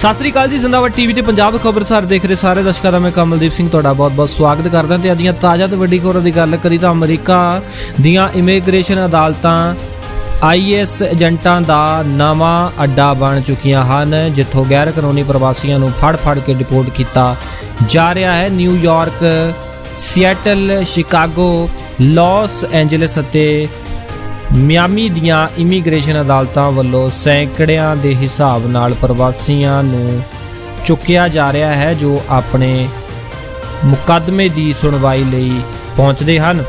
ਸਤਿ ਸ੍ਰੀ ਅਕਾਲ ਜੀ, ਜ਼ਿੰਦਾਬਾਦ ਟੀਵੀ ਤੇ ਪੰਜਾਬ ਖਬਰਸਾਰ ਦੇਖ ਰਹੇ ਸਾਰੇ ਦਰਸ਼ਕਾਂ ਦਾ ਮੈਂ ਕਮਲਦੀਪ ਸਿੰਘ ਤੁਹਾਡਾ ਬਹੁਤ-ਬਹੁਤ ਸਵਾਗਤ ਕਰਦਾ ਤੇ ਅੱਜ ਦੀਆਂ ਤਾਜ਼ਾ ਤੇ ਵੱਡੀ ਖਬਰਾਂ ਦੀ ਗੱਲ ਕਰੀ ਤਾਂ ਅਮਰੀਕਾ ਦੀਆਂ ਇਮੀਗ੍ਰੇਸ਼ਨ ਅਦਾਲਤਾਂ ਆਈਐਸ ਏਜੰਟਾਂ ਦਾ ਨਵਾਂ ਅੱਡਾ ਬਣ ਚੁੱਕੀਆਂ ਹਨ, ਜਿੱਥੋਂ ਗੈਰ ਕਾਨੂੰਨੀ ਪ੍ਰਵਾਸੀਆਂ ਨੂੰ ਫੜ-ਫੜ ਕੇ ਡਿਪੋਰਟ ਕੀਤਾ ਜਾ ਰਿਹਾ ਹੈ। New York Seattle, Chicago, Los Angeles ਅਤੇ ਮਿਆਮੀ ਦੀਆਂ ਇਮੀਗ੍ਰੇਸ਼ਨ ਅਦਾਲਤਾਂ ਵੱਲੋਂ ਸੈਂਕੜਿਆਂ ਦੇ ਹਿਸਾਬ ਨਾਲ ਪ੍ਰਵਾਸੀਆਂ ਨੂੰ ਚੁੱਕਿਆ ਜਾ ਰਿਹਾ ਹੈ, ਜੋ ਆਪਣੇ ਮੁਕੱਦਮੇ ਦੀ ਸੁਣਵਾਈ ਲਈ ਪਹੁੰਚਦੇ ਹਨ।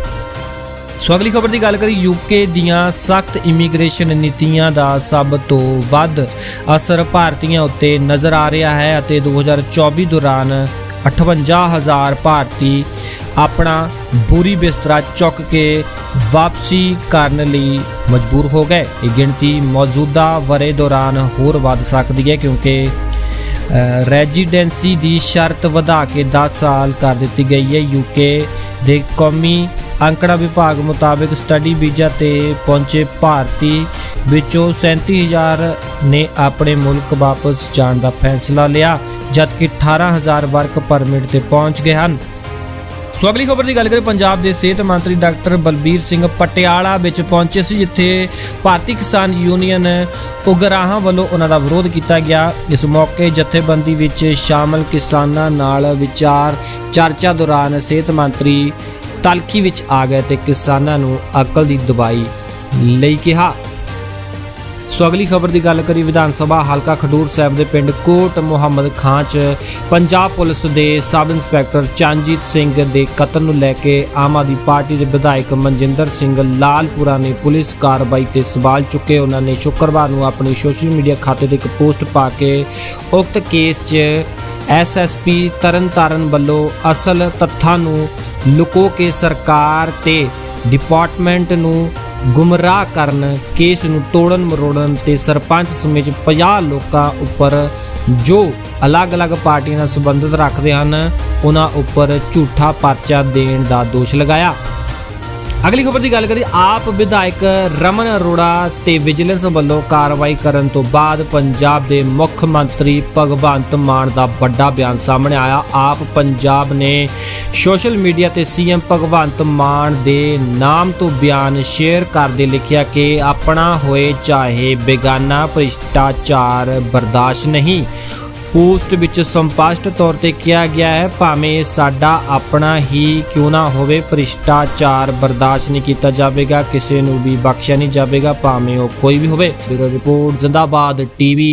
ਸੋ ਅਗਲੀ ਖਬਰ ਦੀ ਗੱਲ ਕਰੀ ਯੂਕੇ ਦੀਆਂ ਸਖਤ ਇਮੀਗ੍ਰੇਸ਼ਨ ਨੀਤੀਆਂ ਦਾ ਸਭ ਤੋਂ ਵੱਧ ਅਸਰ ਭਾਰਤੀਆਂ ਉੱਤੇ ਨਜ਼ਰ ਆ ਰਿਹਾ ਹੈ ਅਤੇ 2024 ਦੌਰਾਨ 58000 ਭਾਰਤੀ ਆਪਣਾ ਬੁਰੀ ਬਿਸਤਰਾ ਚੁੱਕ ਕੇ ਵਾਪਸੀ ਕਰਨ ਲਈ ਮਜਬੂਰ ਹੋ ਗਏ। ਇਹ ਗਿਣਤੀ ਮੌਜੂਦਾ ਵਰੇ ਦੌਰਾਨ ਹੋਰ ਵੱਧ ਸਕਦੀ ਹੈ ਕਿਉਂਕਿ ਰੈਜ਼ੀਡੈਂਸੀ ਦੀ ਸ਼ਰਤ ਵਧਾ ਕੇ 10 ਸਾਲ ਕਰ ਦਿੱਤੀ ਗਈ ਹੈ। ਯੂਕੇ ਦੇ ਕੌਮੀ ਅੰਕੜਾ ਵਿਭਾਗ ਮੁਤਾਬਕ ਸਟੱਡੀ ਵੀਜ਼ਾ ਤੇ ਪਹੁੰਚੇ ਭਾਰਤੀ ਵਿੱਚੋਂ 37000 ਨੇ ਆਪਣੇ ਮੁਲਕ ਵਾਪਸ ਜਾਣ ਦਾ ਫੈਸਲਾ ਲਿਆ, ਜਦਕਿ 18000 ਵਰਕ ਪਰਮਿਟ ਤੇ ਪਹੁੰਚ ਗਏ ਹਨ। ਸੋ ਅਗਲੀ ਖਬਰ ਦੀ ਗੱਲ ਕਰੀਏ, ਪੰਜਾਬ ਦੇ ਸਿਹਤ ਮੰਤਰੀ ਡਾਕਟਰ ਬਲਬੀਰ ਸਿੰਘ ਪਟਿਆਲਾ ਵਿੱਚ ਪਹੁੰਚੇ ਸੀ, ਜਿੱਥੇ ਭਾਰਤੀ ਕਿਸਾਨ ਯੂਨੀਅਨ ਉਗਰਾਹਾਂ ਵੱਲੋਂ ਉਹਨਾਂ ਦਾ ਵਿਰੋਧ ਕੀਤਾ ਗਿਆ। ਇਸ ਮੌਕੇ ਜਥੇਬੰਦੀ ਵਿੱਚ ਸ਼ਾਮਲ ਕਿਸਾਨਾਂ ਨਾਲ ਵਿਚਾਰ ਚਰਚਾ ਦੌਰਾਨ ਸਿਹਤ ਮੰਤਰੀ ਤਲਖੀ ਵਿੱਚ ਆ ਗਏ ਤੇ ਕਿਸਾਨਾਂ ਨੂੰ ਅਕਲ ਦੀ ਦਵਾਈ ਲਈ ਕਿਹਾ। ਸੋ ਅਗਲੀ ਖਬਰ ਦੀ ਗੱਲ ਕਰੀ ਵਿਧਾਨ ਸਭਾ ਹਲਕਾ ਖਡੂਰ ਸਾਹਿਬ ਦੇ ਪਿੰਡ ਕੋਟ ਮੁਹੰਮਦ ਖਾਂ ਚ ਪੰਜਾਬ ਪੁਲਿਸ ਦੇ ਸਬ ਇੰਸਪੈਕਟਰ ਚੰਜੀਤ ਸਿੰਘ ਦੇ ਕਤਲ ਨੂੰ ਲੈ ਕੇ ਆਮ ਆਦਮੀ ਪਾਰਟੀ ਦੇ ਵਿਧਾਇਕ ਮਨਜਿੰਦਰ ਸਿੰਘ ਲਾਲਪੁਰਾ ਨੇ ਪੁਲਿਸ ਕਾਰਵਾਈ ਤੇ ਸਵਾਲ ਚੁੱਕੇ। ਉਹਨਾਂ ਨੇ ਸ਼ੁੱਕਰਵਾਰ ਨੂੰ ਆਪਣੀ ਸੋਸ਼ਲ ਮੀਡੀਆ ਖਾਤੇ ਤੇ ਇੱਕ ਪੋਸਟ ਪਾ ਕੇ ਉਕਤ ਕੇਸ 'ਚ ਐਸਐਸਪੀ ਤਰਨਤਾਰਨ ਵੱਲੋਂ ਅਸਲ ਤੱਥਾਂ ਨੂੰ ਲੁਕੋ ਕੇ ਸਰਕਾਰ ਤੇ ਡਿਪਾਰਟਮੈਂਟ ਨੂੰ ਗੁੰਮਰਾਹ ਕਰਨ, ਕੇਸ ਨੂੰ ਤੋੜਨ ਮਰੋੜਨ ਤੇ ਸਰਪੰਚ ਸਮੇਤ 50 ਲੋਕਾਂ ਉੱਪਰ ਜੋ ਅਲੱਗ-ਅਲੱਗ ਪਾਰਟੀਆਂ ਨਾਲ ਸੰਬੰਧਿਤ ਰੱਖਦੇ ਹਨ, ਉਹਨਾਂ ਉੱਪਰ ਝੂਠਾ ਪਰਚਾ ਦੇਣ ਦਾ ਦੋਸ਼ ਲਗਾਇਆ। ਅਗਲੀ ਖਬਰ ਦੀ ਗੱਲ ਕਰੀ ਆਪ ਵਿਧਾਇਕ ਰਮਨ ਅਰੋੜਾ ਤੇ ਵਿਜੀਲੈਂਸ ਵੱਲੋਂ ਕਾਰਵਾਈ ਕਰਨ ਤੋਂ ਬਾਅਦ ਪੰਜਾਬ ਦੇ ਮੁੱਖ ਮੰਤਰੀ ਭਗਵੰਤ ਮਾਨ ਦਾ ਵੱਡਾ ਬਿਆਨ ਸਾਹਮਣੇ ਆਇਆ। ਆਪ ਪੰਜਾਬ ਨੇ ਸੋਸ਼ਲ ਮੀਡੀਆ ਤੇ ਸੀਐਮ ਭਗਵੰਤ ਮਾਨ ਦੇ ਨਾਮ ਤੋਂ ਬਿਆਨ ਸ਼ੇਅਰ ਕਰਦੇ ਲਿਖਿਆ ਕਿ ਆਪਣਾ ਹੋਏ ਚਾਹੇ ਬੇਗਾਨਾ ਭ੍ਰਿਸ਼ਟਾਚਾਰ ਬਰਦਾਸ਼ਤ ਨਹੀਂ ਪੋਸਟ ਵਿੱਚ ਸੰਪਸ਼ਟ ਤੌਰ ਤੇ ਕਿਹਾ ਗਿਆ ਹੈ, ਭਾਵੇਂ ਸਾਡਾ ਆਪਣਾ ਹੀ ਕਿਉਂ ਨਾ ਹੋਵੇ, ਭ੍ਰਿਸ਼ਟਾਚਾਰ ਬਰਦਾਸ਼ਤ ਨਹੀਂ ਕੀਤਾ ਜਾਵੇਗਾ, ਕਿਸੇ ਨੂੰ ਵੀ ਬਖਸ਼ਿਆ ਨਹੀਂ ਜਾਵੇਗਾ, ਭਾਵੇਂ ਉਹ ਕੋਈ ਵੀ ਹੋਵੇ। Bureau report, Zindabad TV.